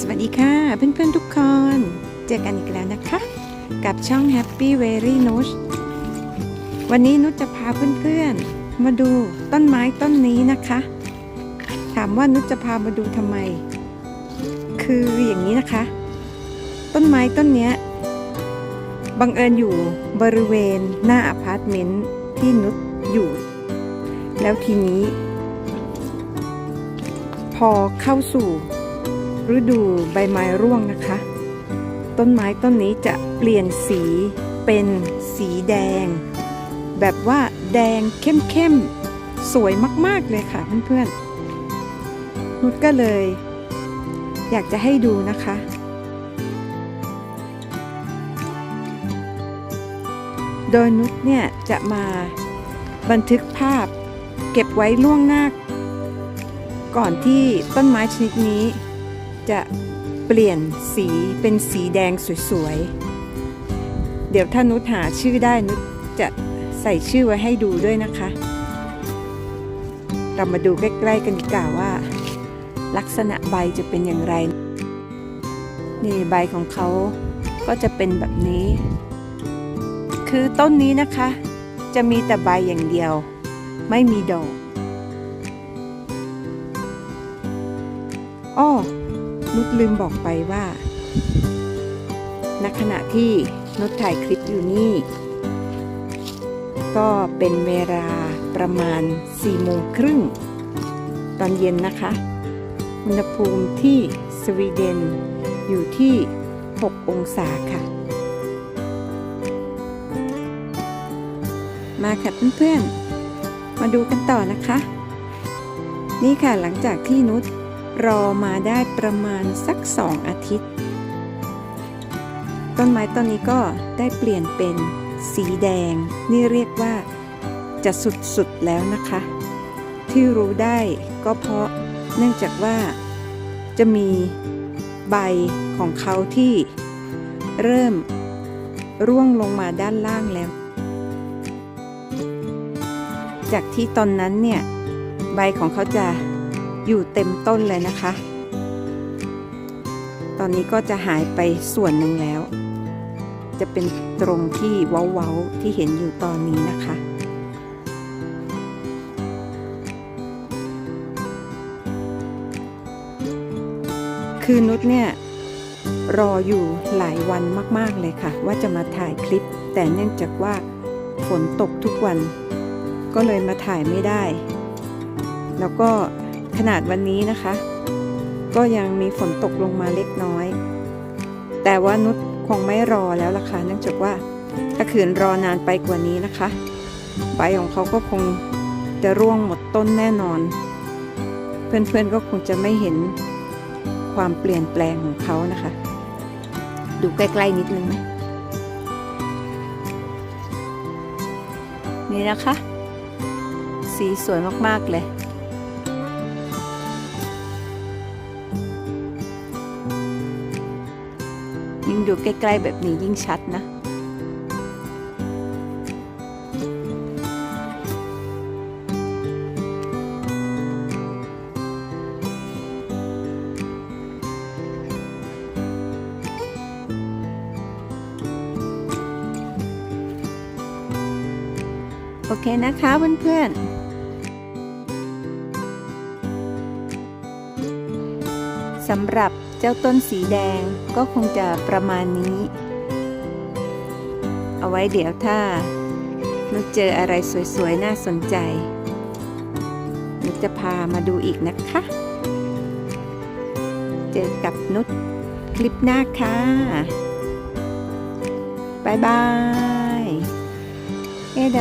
สวัสดีค่ะ เพื่อนๆทุกคน เจอกันอีกแล้วนะคะ กับช่อง Happy Very n u s วันนี้นุชจะพาเพื่อนๆ มาดูต้นไม้ต้นนี้นะคะ ถามว่านุชจะพามาดูทำไม คืออย่างนี้นะคะ ต้นไม้ต้นนี้บังเอิญอยู่บริเวณหน้าอพาร์ตเมนต์ที่นุชอยู่ แล้วทีนี้ พอเข้าสู่ ฤดูใบไม้ร่วงนะคะ ต้นไม้ต้นนี้จะเปลี่ยนสีเป็นสีแดง แบบว่าแดงเข้มๆ สวยมากๆเลยค่ะเพื่อนๆ นุชก็เลย อยากจะให้ดูนะคะโดยนุชเนี่ยจะมาบันทึกภาพ เก็บไว้ล่วงหน้า ก่อนที่ต้นไม้ชนิดนี้ จะเปลี่ยนสีเป็นสีแดงสวยๆ เดี๋ยวถ้านุชหาชื่อได้นุชจะใส่ชื่อไว้ให้ดูด้วยนะคะ เรามาดูใกล้ๆกันดีกว่าว่า ลักษณะใบจะเป็นอย่างไร นี่ใบของเขาก็จะเป็นแบบนี้ คือต้นนี้นะคะ จะมีแต่ใบอย่างเดียว ไม่มีดอกอ้อ นุชลืมบอกไปว่าณขณะที่นุชถ่ายคลิปอยู่นี่ ก็เป็นเวลาประมาณ4โมงครึ่งตอนเย็นนะคะ อุณหภูมิที่สวีเดนอยู่ที่ 6 องศาค่ะ มาค่ะเพื่อนๆ มาดูกันต่อนะคะ นี่ค่ะหลังจากที่นุช รอมาได้ประมาณสักสองอาทิตย์ ต้นไม้ต้นนี้ก็ได้เปลี่ยนเป็นสีแดง นี่เรียกว่าจะสุดๆแล้วนะคะ ที่รู้ได้ก็เพราะเนื่องจากว่าจะมีใบของเขาที่เริ่มร่วงลงมาด้านล่างแล้ว จากที่ตอนนั้นเนี่ย ใบของเขาจะ อยู่เต็มต้นเลยนะคะ ตอนนี้ก็จะหายไปส่วนหนึ่งแล้ว จะเป็นตรงที่เว้าๆที่เห็นอยู่ตอนนี้นะคะคือนุชเนี่ยรออยู่หลายวันมากๆเลยค่ะ ว่าจะมาถ่ายคลิป แต่เนื่องจากว่าฝนตกทุกวัน ก็เลยมาถ่ายไม่ได้ แล้วก็ ขนาดวันนี้นะคะ ก็ยังมีฝนตกลงมาเล็กน้อย แต่ว่านุชคงไม่รอแล้วล่ะค่ะเนื่องจากว่าถ้าขืนรอนานไปกว่านี้นะคะ ใบของเขาก็คงจะร่วงหมดต้นแน่นอน เพื่อนๆก็คงจะไม่เห็นความเปลี่ยนแปลงของเขานะคะ ดูใกล้ๆนิดนึงไหมนี่นะคะ สีสวยมากๆเลย ดูใกล้ ๆ แบบนี้ยิ่งชัดนะโอเคนะคะเพื่อนๆสำหรับ เจ้าต้นสีแดงก็คงจะประมาณนี้ เอาไว้เดี๋ยวถ้านุชเจออะไรสวยๆ น่าสนใจนุชจะพามาดูอีกนะคะ เจอกับนุชคลิปหน้าค่ะบายบายเฮโด